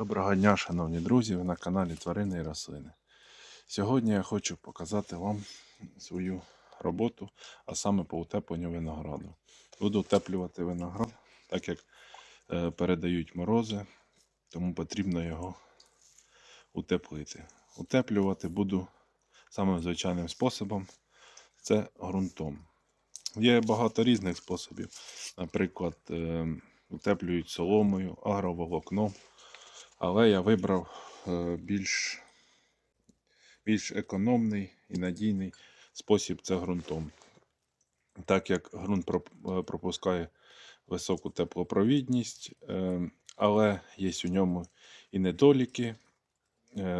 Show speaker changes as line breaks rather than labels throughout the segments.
Доброго дня, шановні друзі, ви на каналі Тварини і рослини. Сьогодні я хочу показати вам свою роботу, а саме по утепленню винограду. Буду утеплювати виноград, так як е, передають морози, тому потрібно його утеплити. Утеплювати буду самим звичайним способом це ґрунтом. Є багато різних способів. Наприклад, е, утеплюють соломою, агроволокном. Але я вибрав е, більш, більш економний і надійний спосіб це ґрунтом. Так як ґрунт е, пропускає високу теплопровідність, е, але є у ньому і недоліки.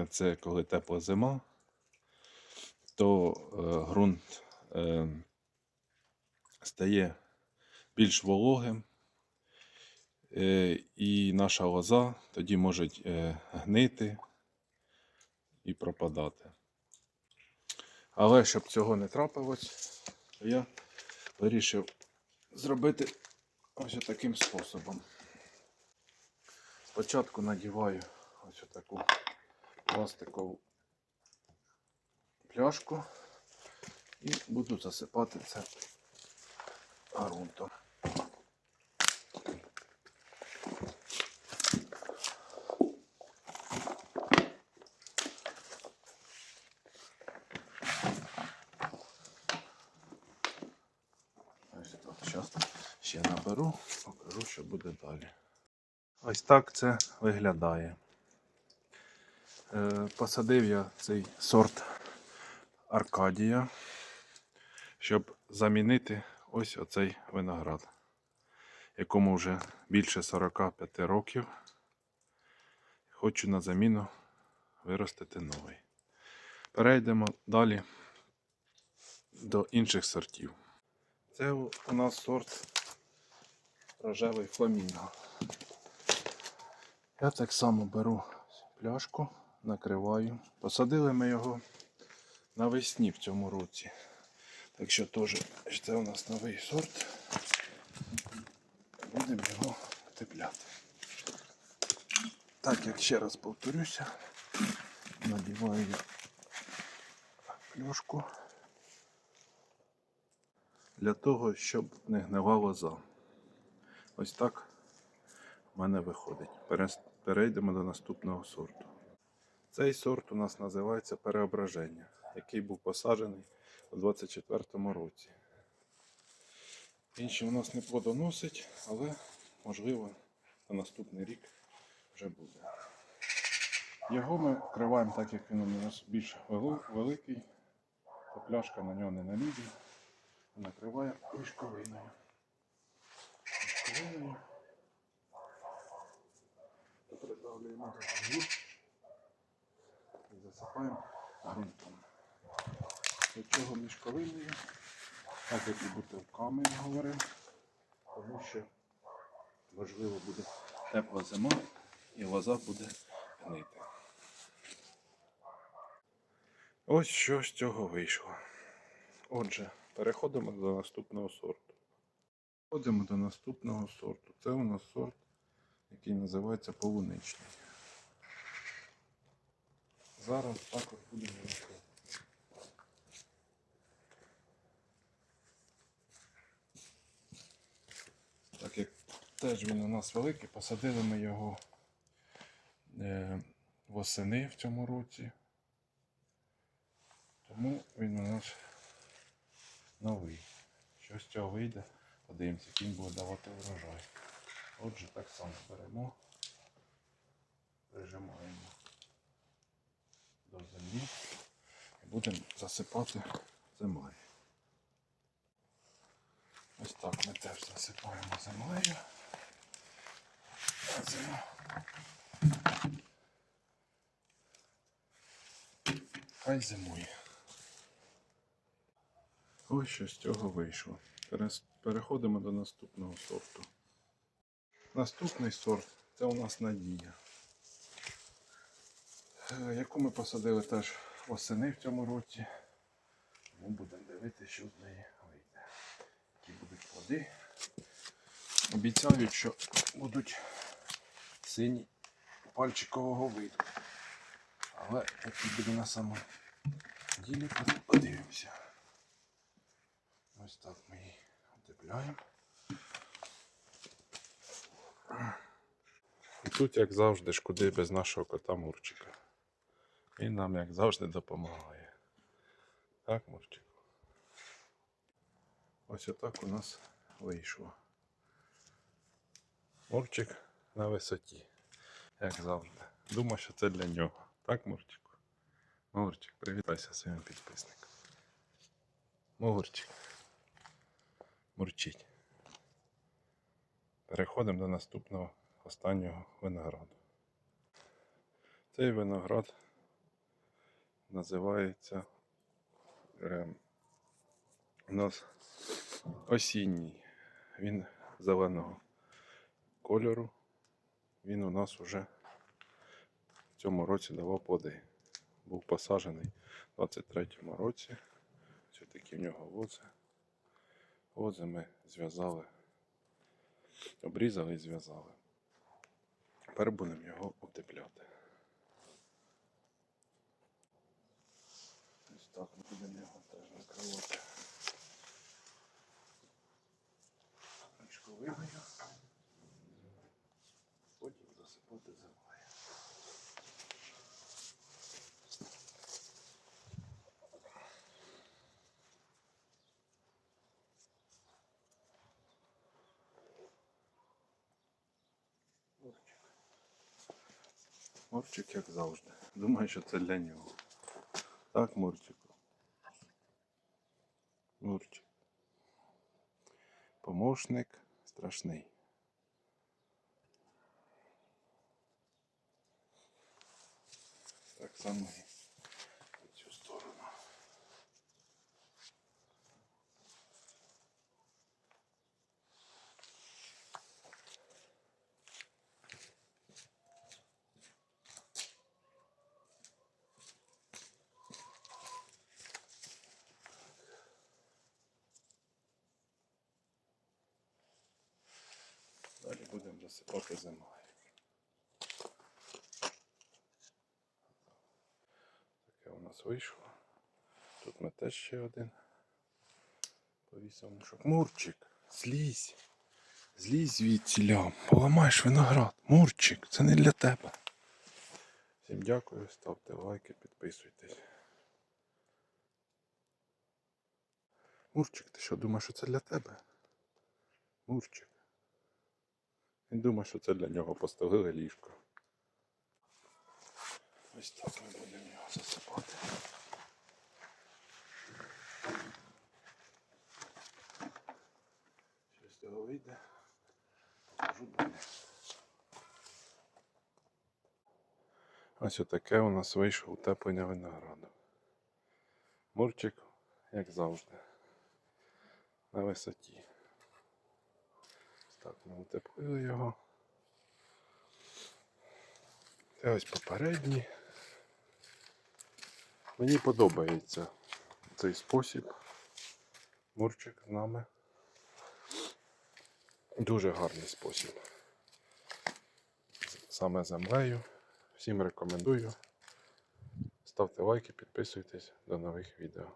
Це коли тепла зима, то ґрунт стає більш вологим, і наша лоза тоді може е, гнити і пропадати. Але щоб цього не трапилось, я вирішив зробити ось таким способом. Спочатку надіваю ось таку пластикову пляшку і буду засипати це ґрунтом. Ось так, зараз ще наберу, покажу, що буде далі. Ось так це виглядає. Е, Посадив я цей сорт Аркадія, щоб замінити ось оцей виноград, якому вже більше 45 років. Хочу на заміну виростити новий. Перейдемо далі до інших сортів. Це у нас сорт рожевий фламінго. Я так само беру пляшку, накриваю. Посадили ми його навесні в цьому році. Так що теж це у нас новий сорт. Будемо його тепляти. Так як ще раз повторюся, надіваю пляшку для того, щоб не гнила лоза. Ось так в мене виходить. Перейдемо до наступного сорту. Цей сорт у нас називається переображення, який був посаджений у 24-му році. Інший у нас не плодоносить, але можливо на наступний рік вже буде. Його ми вкриваємо так, як він у нас більш великий, то пляшка на нього не налізе накриває мішковиною. Мішковиною. Придавлюємо до землі і засипаємо ґрунтом. Для чого мішковиною? Так як і бутилками я говорив, тому що можливо буде тепла зима і лоза буде гнити. Ось що з цього вийшло. Отже, переходимо до наступного сорту. Переходимо до наступного сорту. Це у нас сорт, який називається полуничний. Зараз також будемо робити. Так як теж він у нас великий, посадили ми його е, восени в цьому році. Тому він у нас новий. Що з цього вийде, подивимося, він буде давати врожай. Отже, так само беремо, прижимаємо до землі і будемо засипати землею. Ось так ми теж засипаємо землею. Хай зимує. Ось що з цього вийшло. Переходимо до наступного сорту. Наступний сорт це у нас Надія, е, яку ми посадили теж восени в цьому році. Ми будемо дивитися, що з неї вийде. Які будуть плоди. Обіцяють, що будуть сині пальчикового виду. Але який буде на самому ділі, подивимося. Ось так ми її утепляємо. І тут, як завжди, ж куди без нашого кота Мурчика. Він нам, як завжди, допомагає. Так, Мурчик? Ось отак у нас вийшло. Мурчик на висоті, як завжди. Думаю, що це для нього. Так, Мурчику? Мурчик, привітайся своїм підписникам. Мурчик. Мурчить. Переходимо до наступного останнього винограду. Цей виноград називається ем, у нас осінній. Він зеленого кольору. Він у нас уже в цьому році давав плоди. Був посаджений у 23-му році. Ось такі в нього вози. Вози ми зв'язали, обрізали і зв'язали. Тепер будемо його утепляти. Ось так будемо його теж накривати. Річку вимию. Потім засипати землею. Мурчик. Мурчик, як завжди. Думаю, що це для нього. Так, Мурчику. Мурчик. Помощник страшний. Так само і в цю сторону. Далі будемо засипати. Таке у нас вийшло. Тут ми теж ще один. Повісив мішок. Мурчик, злізь. Злізь звідсіля. Поламаєш виноград. Мурчик, це не для тебе. Всім дякую, ставте лайки, підписуйтесь. Мурчик, ти що думаєш, що це для тебе? Мурчик. Він думає, що це для нього постелили ліжко. Ось так ми будемо його засипати. Що з цього вийде? Покажу далі. Ось отаке у нас вийшло утеплення винограду. Мурчик, як завжди, на висоті. Так, ми утеплили його. Це ось попередній. Мені подобається цей спосіб. Мурчик з нами. Дуже гарний спосіб. Саме землею. Всім рекомендую. Ставте лайки, підписуйтесь. До нових відео.